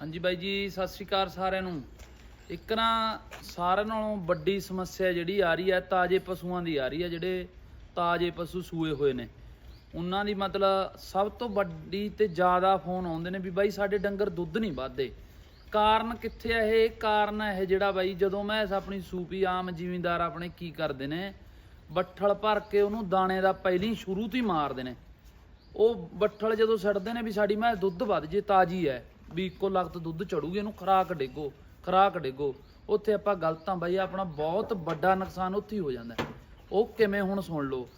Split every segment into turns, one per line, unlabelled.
ਹਾਂਜੀ ਬਾਈ ਜੀ, ਸਤਿ ਸ਼੍ਰੀ ਅਕਾਲ ਸਾਰਿਆਂ ਨੂੰ। ਇੱਕ ਨਾ ਸਾਰਿਆਂ ਨਾਲੋਂ ਵੱਡੀ ਸਮੱਸਿਆ ਜਿਹੜੀ ਆ ਰਹੀ ਹੈ ਤਾਜੇ ਪਸ਼ੂਆਂ ਦੀ ਆ ਰਹੀ ਹੈ ਜਿਹੜੇ ਤਾਜੇ ਪਸ਼ੂ ਸੂਏ ਹੋਏ ਨੇ। ਉਹਨਾਂ ਦੀ ਮਤਲਬ ਸਭ ਤੋਂ ਵੱਡੀ ਤੇ ਜ਼ਿਆਦਾ ਫੋਨ ਆਉਂਦੇ ਨੇ ਵੀ ਬਾਈ ਸਾਡੇ ਡੰਗਰ ਦੁੱਧ ਨਹੀਂ ਵੱਧਦੇ। ਕਾਰਨ ਕਿੱਥੇ ਆ ਇਹ? ਕਾਰਨ ਇਹ ਜਿਹੜਾ ਬਾਈ, ਜਦੋਂ ਮੈਂ ਆਪਣੀ ਸੂਪੀ ਆਮ ਜ਼ਿਮੀਂਦਾਰ ਆਪਣੇ ਕੀ ਕਰਦੇ ਨੇ, ਬੱਠਲ ਭਰ ਕੇ ਉਹਨੂੰ ਦਾਣੇ ਦਾ ਪਹਿਲੀ ਸ਼ੁਰੂ ਤੋਂ ਹੀ ਮਾਰਦੇ ਨੇ। ਉਹ ਬੱਠਲ ਜਦੋਂ ਛੱਡਦੇ ਨੇ ਵੀ ਸਾਡੀ ਮੈਂ ਦੁੱਧ ਵੱਧ ਜੇ, ਤਾਜੀ ਹੈ ਵੀ ਇੱਕੋ ਲਖਤ ਦੁੱਧ ਚੜੂਗੀ, ਇਹਨੂੰ ਖਰਾਕ ਡੇਗੋ ਖਰਾਕ ਡੇਗੋ ਉੱਥੇ ਆਪਾਂ ਗਲਤਾਂ ਬਾਈ ਆਪਣਾ ਬਹੁਤ ਵੱਡਾ ਨੁਕਸਾਨ ਉੱਥੇ ਹੀ ਹੋ ਜਾਂਦਾ ਹੈ। ਉਹ ਕਿਵੇਂ ਹੁਣ ਸੁਣ ਲਓ,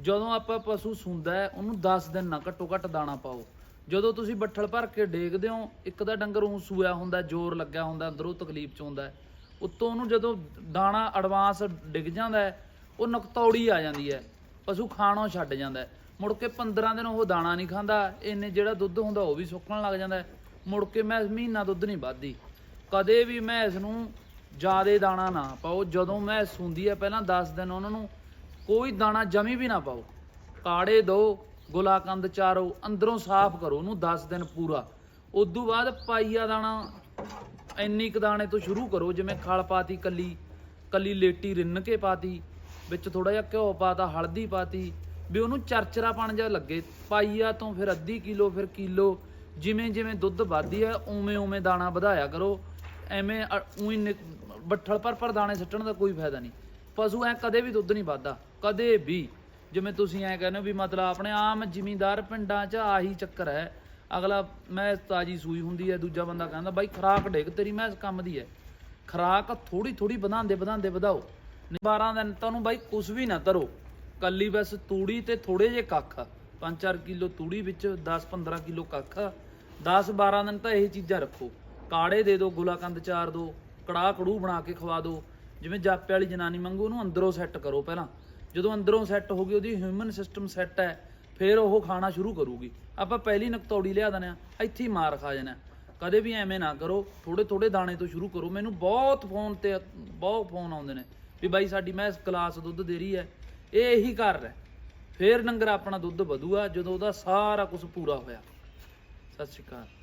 ਜਦੋਂ ਆਪਾਂ ਪਸ਼ੂ ਸੁੰਦਾ ਹੈ, ਉਹਨੂੰ 10 ਦਿਨ ਨਾ ਘੱਟੋ ਘੱਟ ਦਾਣਾ ਪਾਓ ਜਦੋਂ ਤੁਸੀਂ ਬੱਠਲ ਭਰ ਕੇ ਡੇਗਦੇ ਹੋ, ਇੱਕ ਦਾ ਡੰਗਰ ਉਹ ਸੂਇਆ ਹੁੰਦਾ ਜ਼ੋਰ ਲੱਗਿਆ ਹੁੰਦਾ, ਅੰਦਰੋਂ ਤਕਲੀਫ ਚ ਹੁੰਦਾ ਹੈ। ਉੱਤੋਂ ਉਹਨੂੰ ਜਦੋਂ ਦਾਣਾ ਐਡਵਾਂਸ ਡਿੱਗ ਜਾਂਦਾ ਹੈ, ਉਹ ਨਕਤੌੜੀ ਆ ਜਾਂਦੀ ਹੈ ਪਸ਼ੂ ਖਾਣੋਂ ਛੱਡ ਜਾਂਦਾ ਹੈ। ਮੁੜ ਕੇ 15 ਦਿਨ ਉਹ ਦਾਣਾ ਨਹੀਂ ਖਾਂਦਾ, ਇੰਨੇ ਜਿਹੜਾ ਦੁੱਧ ਹੁੰਦਾ ਉਹ ਵੀ ਸੁੱਕਣ ਲੱਗ ਜਾਂਦਾ ਹੈ। ਮੁੜ ਕੇ ਮੈਂ ਮਹੀਨਾ ਦੁੱਧ ਨਹੀਂ ਵੱਧਦੀ। ਕਦੇ ਵੀ ਮੈਂ ਇਸ ਨੂੰ ਜ਼ਿਆਦਾ ਦਾਣਾ ਨਾ ਪਾਓ। ਜਦੋਂ ਮੈਂ ਸੁੰਦੀ ਹੈ ਪਹਿਲਾਂ 10 ਦਿਨ ਉਹਨਾਂ ਨੂੰ ਕੋਈ ਦਾਣਾ ਜਮੀ ਵੀ ਨਾ ਪਾਓ। ਕਾੜੇ ਦਿਓ ਗੁਲਾਕੰਦ ਚਾਰੋ, ਅੰਦਰੋਂ ਸਾਫ਼ ਕਰੋ ਉਹਨੂੰ 10 ਦਿਨ ਪੂਰਾ। ਉਦੋਂ ਬਾਅਦ ਪਾਈਆ ਦਾਣਾ, ਇੰਨੀ ਕੁ ਦਾਣੇ ਤੋਂ ਸ਼ੁਰੂ ਕਰੋ, ਜਿਵੇਂ ਖਲ ਪਾਤੀ, ਕੱਲੀ ਕੱਲੀ ਲੇਟੀ ਰਿੰਨ ਕੇ ਪਾਤੀ, ਵਿੱਚ ਥੋੜਾ ਜਿਹਾ ਘਿਓ ਪਾਤਾ, ਹਲਦੀ ਪਾਤੀ, ਵੀ ਉਹਨੂੰ ਚਰਚਰਾ ਪਣ ਜਾ ਲੱਗੇ। ਪਾਈਆ ਤੋਂ ਫਿਰ ਅੱਧੀ ਕਿਲੋ, ਫਿਰ ਕਿਲੋ ਜਿਵੇਂ ਜਿਵੇਂ ਦੁੱਧ ਵੱਧਦੀ ਹੈ, ਉਵੇਂ ਉਵੇਂ ਦਾਣਾ ਵਧਾਇਆ ਕਰੋ। ਐਵੇਂ ਉਹੀ ਬੱਠਲ ਪਰ ਪਰ ਦਾਣੇ ਸੱਟਣ ਦਾ ਕੋਈ ਫਾਇਦਾ ਨਹੀਂ। ਪਸ਼ੂ ਐ ਕਦੇ ਵੀ ਦੁੱਧ ਨਹੀਂ ਵੱਧਦਾ, ਕਦੇ ਵੀ। ਜਿਵੇਂ ਤੁਸੀਂ ਐ ਕਹਿੰਦੇ ਹੋ ਵੀ ਮਤਲਬ ਆਪਣੇ ਆਮ ਜ਼ਿਮੀਂਦਾਰ ਪਿੰਡਾਂ 'ਚ ਆਹੀ ਚੱਕਰ ਹੈ। ਅਗਲਾ, ਮੈਂ ਤਾਜੀ ਸੂਈ ਹੁੰਦੀ ਹੈ, ਦੂਜਾ ਬੰਦਾ ਕਹਿੰਦਾ, ਬਾਈ, ਖਰਾਕ ਡੇਗ ਤੇਰੀ, ਮੈਂ ਇਸ ਕੰਮ ਦੀ ਹੈ। ਖਰਾਕ ਥੋੜੀ ਥੋੜੀ ਵਧਾਉਂਦੇ ਵਧਾਉਂਦੇ ਵਧਾਓ। 12 ਦਿਨ ਤੁਹਾਨੂੰ ਬਾਈ ਕੁਝ ਵੀ ਨਾ ਧਰੋ ਕੱਲੀ ਬਸ ਤੂੜੀ ਤੇ ਥੋੜੇ ਜੇ ਕੱਖ। 5-4 ਕਿਲੋ ਤੂੜੀ ਵਿੱਚ 10-15 ਕਿਲੋ ਕੱਖ 10-12 ਦਿਨ ਤਾਂ ਇਹ ਚੀਜ਼ਾਂ ਰੱਖੋ। ਕਾੜੇ ਦੇ ਦਿਓ ਗੁਲਾਕੰਦ ਚਾਰ ਦਿਓ ਕੜਾਹ ਕੜੂ ਬਣਾ ਕੇ ਖਵਾ ਦਿਓ ਜਿਵੇਂ ਜਾਪੇ ਵਾਲੀ ਜਨਾਨੀ ਮੰਗੂ ਉਹਨੂੰ ਅੰਦਰੋਂ ਸੈੱਟ ਕਰੋ ਪਹਿਲਾਂ। ਜਦੋਂ ਅੰਦਰੋਂ ਸੈੱਟ ਹੋ ਗਈ, ਉਹਦੀ ਹਿਊਮਨ ਸਿਸਟਮ ਸੈੱਟ ਹੈ, ਫਿਰ ਉਹ ਖਾਣਾ ਸ਼ੁਰੂ ਕਰੂਗੀ। ਆਪਾਂ ਪਹਿਲੀ ਨਕਤੌੜੀ ਲਿਆ ਦਨੇ ਆ ਇੱਥੇ ਹੀ ਮਾਰ ਖਾ ਜਾਣਾ ਕਦੇ ਵੀ ਐਵੇਂ ਨਾ ਕਰੋ ਥੋੜੇ ਥੋੜੇ ਦਾਣੇ ਤੋਂ ਸ਼ੁਰੂ ਕਰੋ। ਮੈਨੂੰ ਬਹੁਤ ਫੋਨ ਤੇ, ਬਹੁਤ ਫੋਨ ਆਉਂਦੇ ਨੇ, ਵੀ ਬਾਈ ਸਾਡੀ ਮੈਂ ਗਲਾਸ ਦੁੱਧ ਦੇ ਰਹੀ ਹੈ, ਇਹ ਇਹੀ ਕਰ ਰਿਹਾ ਫੇਰ ਨੰਗਰ ਆਪਣਾ ਦੁੱਧ ਵਧੂਗਾ ਜਦੋਂ ਉਹਦਾ ਸਾਰਾ ਕੁਝ ਪੂਰਾ ਹੋਇਆ। ਸਤਿ ਸ਼੍ਰੀ ਅਕਾਲ।